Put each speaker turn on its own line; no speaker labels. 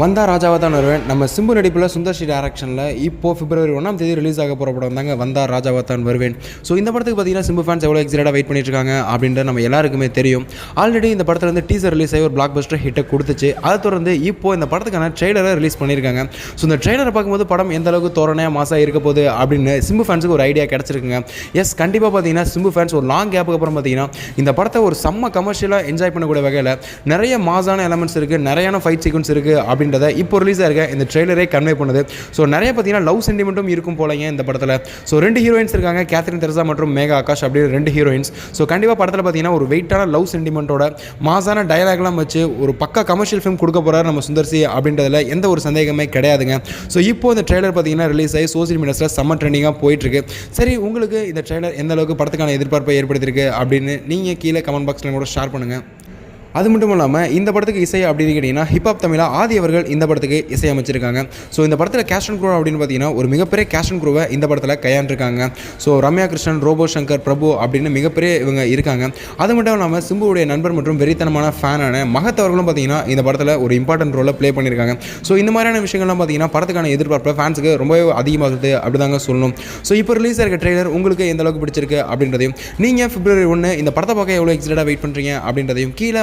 வந்தா ராஜாவை தான் வருவேன். நம்ம சிம்பு நடிப்பில் சுந்தர் ஸ்ரீ டேரக்ஷனில் இப்போ பிப்ரவரி ஒன்றாம் தேதி ரிலீஸ் ஆக போகிற படம் தாங்க வந்தா ராஜாவை தான் வருவேன். ஸோ இந்த படத்துக்கு பார்த்தீங்கன்னா சிம்பு ஃபேன்ஸ் எவ்வளோ எக்ஸைட்டாக வெயிட் பண்ணிட்டு இருக்காங்க நம்ம எல்லாருக்குமே தெரியும். ஆல்ரெடி இந்த படத்தில் வந்து டீசர் ரிலீஸ் ஆகி ஒரு பிளாக் பஸ்டர் ஹிட்டை கொடுத்துச்சு. அதை தொடர்ந்து இப்போ இந்த படத்துக்கான ட்ரெய்லரை ரிலீஸ் பண்ணியிருக்காங்க ஸோ இந்த ட்ரெய்லரை பார்க்கும்போது படம் எந்த அளவுக்கு தோரணையாக மாசாக இருக்க போகுது அப்படின்னு சிம்பு ஃபேன்ஸுக்கு ஒரு ஐடியா கிடச்சிருக்குங்க. எஸ் கண்டிப்பாக பார்த்தீங்கன்னா சிம்பு ஃபேன்ஸ் ஒரு லாங் கேப்புக்கு அப்புறம் பார்த்தீங்கன்னா இந்த படத்தை ஒரு செம்ம கமர்ஷியலாக என்ஜாய் பண்ணக்கூடிய வகையில் நிறைய மாசான எலமெண்ட்ஸ் இருக்குது நிறையான ஃபைட் சீக்வன்ஸ் இருக்குது அப்படின்றத இப்போ ரிலீஸ் ஆயிருக்க இந்த ட்ரெய்லரே கன்வே பண்ணுது. ஸோ நிறைய பார்த்தீங்கன்னா லவ் சென்டிமெண்ட்டும் இருக்கும் போலங்க இந்த படத்தில். ஸோ ரெண்டு ஹீரோயின்ஸ் இருக்காங்க கேத்ரின் தெரசா மற்றும் மேகா ஆகாஷ் அப்படின்னு ரெண்டு ஹீரோயின்ஸ் ஸோ கண்டிப்பாக படத்தில் பார்த்தீங்கன்னா ஒரு வெயிட்டான லவ் சென்டிமெண்ட்டோட மாசான டயலாக்லாம் வச்சு ஒரு பக்கா கமர்ஷியல் ஃபிலிம் கொடுக்க போகிறார் நம்ம சுந்தர்சி அப்படின்றதுல எந்த ஒரு சந்தேகமே கிடையாதுங்க. ஸோ இப்போ இந்த ட்ரெய்லர் பார்த்தீங்கன்னா ரிலீஸ் ஆகி சோசியல் மீடியாஸில் செம்ம ட்ரெண்டிங்காக போயிட்டுருக்கு. சரி உங்களுக்கு இந்த ட்ரெய்லர் எந்த அளவுக்கு படத்துக்கான எதிர்பார்ப்பை ஏற்படுத்தியிருக்கு அப்படின்னு நீங்கள் கீழே கமெண்ட் பாக்ஸில் கூட ஷேர் பண்ணுங்கள் அது மட்டும் இல்லாமல் இந்த படத்துக்கு இசை அப்படின்னு கேட்டிங்கன்னா ஹிப்ஹாப் தமிழா ஆதி அவர்கள் இந்த படத்துக்கு இசை அமைச்சிருக்காங்க. ஸோ இந்த படத்தில் கேஷ் அண்ட் குரூ அப்படின்னு பார்த்தீங்கன்னா ஒரு மிகப்பெரிய கேஷ் அண்ட் குரூவை இந்த படத்தில் கையாண்டிருக்காங்க. ஸோ ரம்யா கிருஷ்ணன் ரோபோ சங்கர் பிரபு அப்படின்னு மிகப்பெரிய இவங்க இருக்காங்க. அது மட்டும் இல்லாமல் சிம்புவுடைய நண்பர் மற்றும் வெறித்தனமான ஃபேனான மகத் அவர்களும் பார்த்தீங்கன்னா இந்த படத்தில் ஒரு இம்பார்ட்டன்ட் ரோலை ப்ளே பண்ணியிருக்காங்க ஸோ இந்த மாதிரியான விஷயங்கள்லாம் பார்த்தீங்கன்னா படத்துக்கான எதிர்பார்ப்பு ஃபேன்ஸுக்கு ரொம்பவே அதிகமாகுது அப்படிதாங்க சொல்லணும். ஸோ இப்போ ரிலீஸ் ஆகிற ட்ரெய்லர் உங்களுக்கு எந்த அளவுக்கு பிடிச்சிருக்கு அப்படின்றதையும் நீங்கள் பிப்ரவரி ஒன்று இந்த படத்தை பார்க்க எவ்வளோ எக்ஸைட்டாக வெயிட் பண்ணுறீங்க அப்படின்றதையும் கீழே